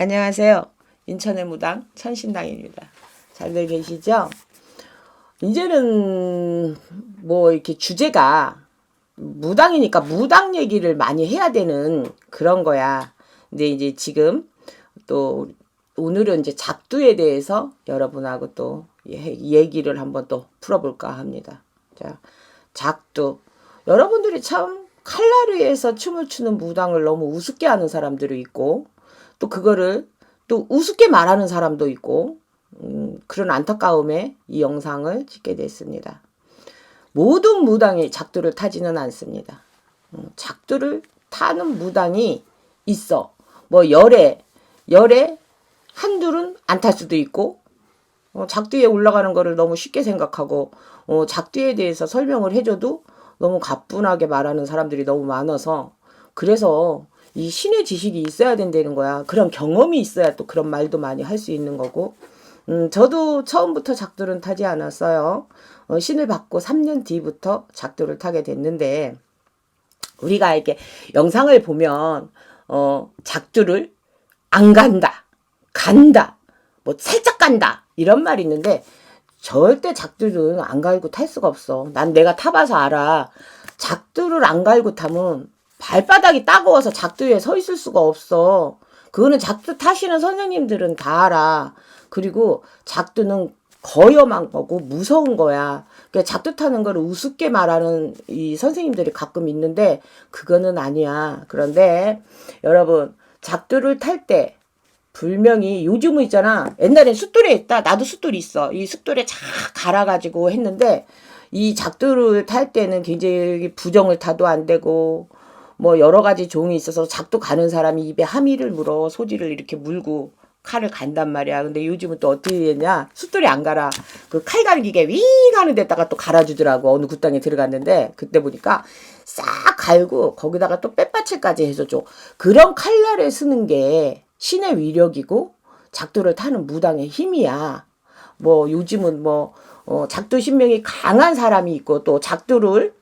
안녕하세요. 인천의 무당 천신당입니다. 잘들 계시죠? 이제는 뭐 이렇게 주제가 무당이니까 무당 얘기를 많이 해야 되는 그런 거야. 근데 이제 지금 또 오늘은 이제 작두에 대해서 여러분하고 또 예- 얘기를 한번 또 풀어볼까 합니다. 자, 작두. 여러분들이 참 칼라리에서 춤을 추는 무당을 너무 우습게 하는 사람들이 있고 또 그거를 또 우습게 말하는 사람도 있고 음, 그런 안타까움에 이 영상을 찍게 됐습니다. 모든 무당이 작두를 타지는 않습니다. 음, 작두를 타는 무당이 있어. 뭐 열에 열에 한둘은 안 탈 수도 있고 어, 작두에 올라가는 거를 너무 쉽게 생각하고 어, 작두에 대해서 설명을 해줘도 너무 가뿐하게 말하는 사람들이 너무 많아서 그래서 이 신의 지식이 있어야 된다는 거야. 그런 경험이 있어야 또 그런 말도 많이 할 수 있는 거고. 음, 저도 처음부터 작두는 타지 않았어요. 어, 신을 받고 3년 뒤부터 작두를 타게 됐는데, 우리가 이렇게 영상을 보면, 어, 작두를 안 간다, 간다, 뭐 살짝 간다, 이런 말이 있는데, 절대 작두는 안 갈고 탈 수가 없어. 난 내가 타봐서 알아. 작두를 안 갈고 타면 발바닥이 따가워서 작두에 서 있을 수가 없어. 그거는 작두 타시는 선생님들은 다 알아. 그리고 작두는 거염한 거고 무서운 거야. 그러니까 작두 타는 걸 우습게 말하는 이 선생님들이 가끔 있는데 그거는 아니야. 그런데 여러분 작두를 탈 때 불명이 요즘은 있잖아. 옛날엔 숫돌에 있다. 나도 숫돌이 있어. 이 숫돌에 쫙 갈아가지고 했는데 이 작두를 탈 때는 굉장히 부정을 타도 안 되고 뭐 여러 가지 종이 있어서 작두 가는 사람이 입에 하미를 물어 소지를 이렇게 물고 칼을 간단 말이야. 근데 요즘은 또 어떻게 했냐? 숫돌이 안 갈아. 그칼 가는 기계 윙 하는 데다가 또 갈아주더라고. 어느 굿당에 들어갔는데 그때 보니까 싹 갈고 거기다가 또 빼빠칠까지 해서 줘. 그런 칼날을 쓰는 게 신의 위력이고 작두를 타는 무당의 힘이야. 뭐 요즘은 뭐 어, 작두 신명이 강한 사람이 있고 또 작두를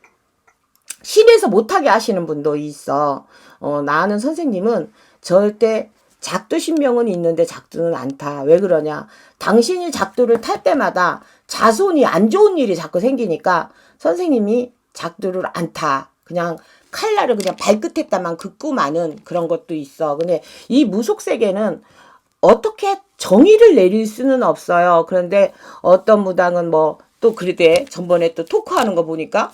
신에서 못하게 하시는 분도 있어. 어, 나 아는 선생님은 절대 작두 신명은 있는데 작두는 안 타. 왜 그러냐? 당신이 작두를 탈 때마다 자손이 안 좋은 일이 자꾸 생기니까 선생님이 작두를 안 타. 그냥 칼날을 그냥 발끝에다만 긋고 마는 그런 것도 있어. 근데 이 무속 세계는 어떻게 정의를 내릴 수는 없어요. 그런데 어떤 무당은 뭐 또 그러대 전번에 또 토크하는 거 보니까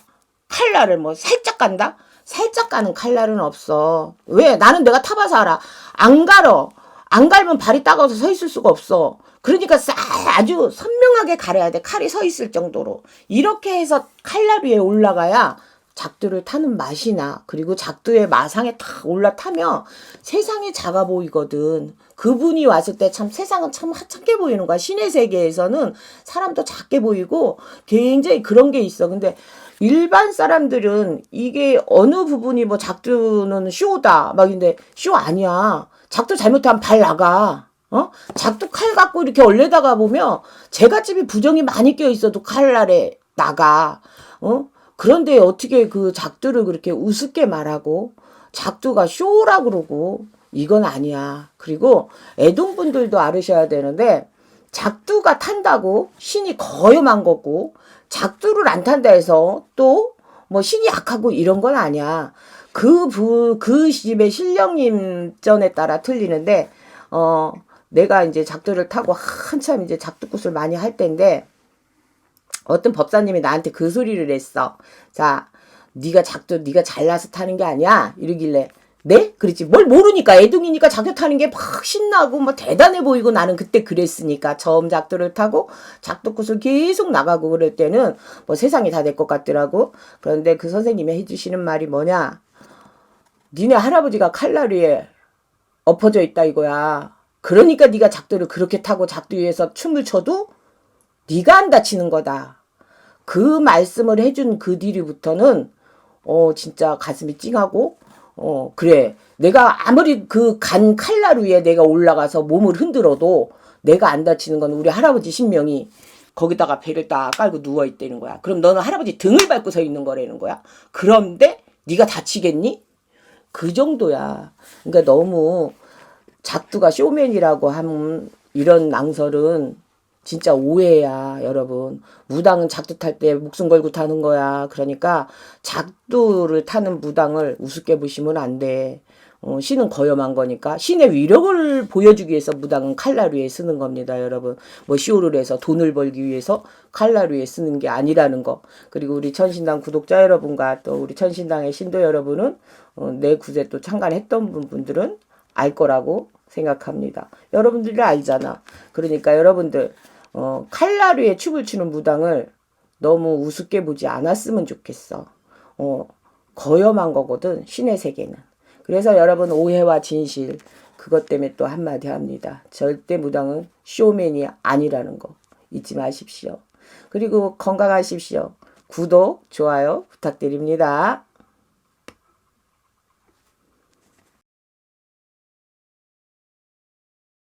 칼날을 뭐 살짝 간다? 살짝 가는 칼날은 없어. 왜? 나는 내가 타봐서 알아. 안 갈어. 안 갈면 발이 따가워서 서 있을 수가 없어. 그러니까 싹 아주 선명하게 가려야 돼. 칼이 서 있을 정도로. 이렇게 해서 칼날 위에 올라가야 작두를 타는 맛이 나. 그리고 작두의 마상에 탁 올라타면 세상이 작아 보이거든. 그분이 왔을 때 참 세상은 참 하찮게 보이는 거야. 신의 세계에서는 사람도 작게 보이고 굉장히 그런 게 있어. 근데 일반 사람들은 이게 어느 부분이 뭐 작두는 쇼다. 막 근데 쇼 아니야. 작두 잘못하면 발 나가. 어? 작두 칼 갖고 이렇게 얼레다가 보면 제갓집이 부정이 많이 껴 있어도 칼날에 나가. 어? 그런데 어떻게 그 작두를 그렇게 우습게 말하고 작두가 쇼라 그러고 이건 아니야. 그리고 애동분들도 알으셔야 되는데 작두가 탄다고 신이 거염한 거고 작두를 안 탄다 해서 또 뭐 신이 약하고 이런 건 아니야. 그 부, 그 집의 신령님 전에 따라 틀리는데, 어, 내가 이제 작두를 타고 한참 이제 작두굿을 많이 할 때인데, 어떤 법사님이 나한테 그 소리를 했어. 자, 네가 작두 네가 잘나서 타는 게 아니야. 이러길래 네? 그렇지. 뭘 모르니까 애둥이니까 작두 타는 게 막 신나고 막 대단해 보이고 나는 그때 그랬으니까 처음 작두를 타고 작두꽃을 계속 나가고 그럴 때는 뭐 세상이 다 될 것 같더라고. 그런데 그 선생님이 해주시는 말이 뭐냐? 니네 할아버지가 칼날 위에 엎어져 있다 이거야. 그러니까 네가 작두를 그렇게 타고 작두 위에서 춤을 춰도 네가 안 다치는 거다. 그 말씀을 해준 그 뒤로부터는 어 진짜 가슴이 찡하고 어 그래 내가 아무리 그 간 칼날 위에 내가 올라가서 몸을 흔들어도 내가 안 다치는 건 우리 할아버지 신명이 거기다가 배를 딱 깔고 누워 있다는 거야. 그럼 너는 할아버지 등을 밟고 서 있는 거라는 거야. 그런데 네가 다치겠니? 그 정도야. 그러니까 너무 작두가 쇼맨이라고 하면 이런 낭설은 진짜 오해야, 여러분. 무당은 작두 탈 때 목숨 걸고 타는 거야. 그러니까 작두를 타는 무당을 우습게 보시면 안 돼. 어, 신은 거염한 거니까 신의 위력을 보여주기 위해서 무당은 칼날 위에 쓰는 겁니다, 여러분. 뭐 쇼를 해서 돈을 벌기 위해서 칼날 위에 쓰는 게 아니라는 거. 그리고 우리 천신당 구독자 여러분과 또 우리 천신당의 신도 여러분은 어, 내 구제 또 참관했던 분- 분들은 알 거라고 생각합니다. 여러분들이 알잖아. 그러니까 여러분들 어, 칼날위에 춤을 추는 무당을 너무 우습게 보지 않았으면 좋겠어. 어, 거염한 거거든 신의 세계는. 그래서 여러분 오해와 진실 그것 때문에 또 한마디 합니다. 절대 무당은 쇼맨이 아니라는 거 잊지 마십시오. 그리고 건강하십시오. 구독, 좋아요 부탁드립니다.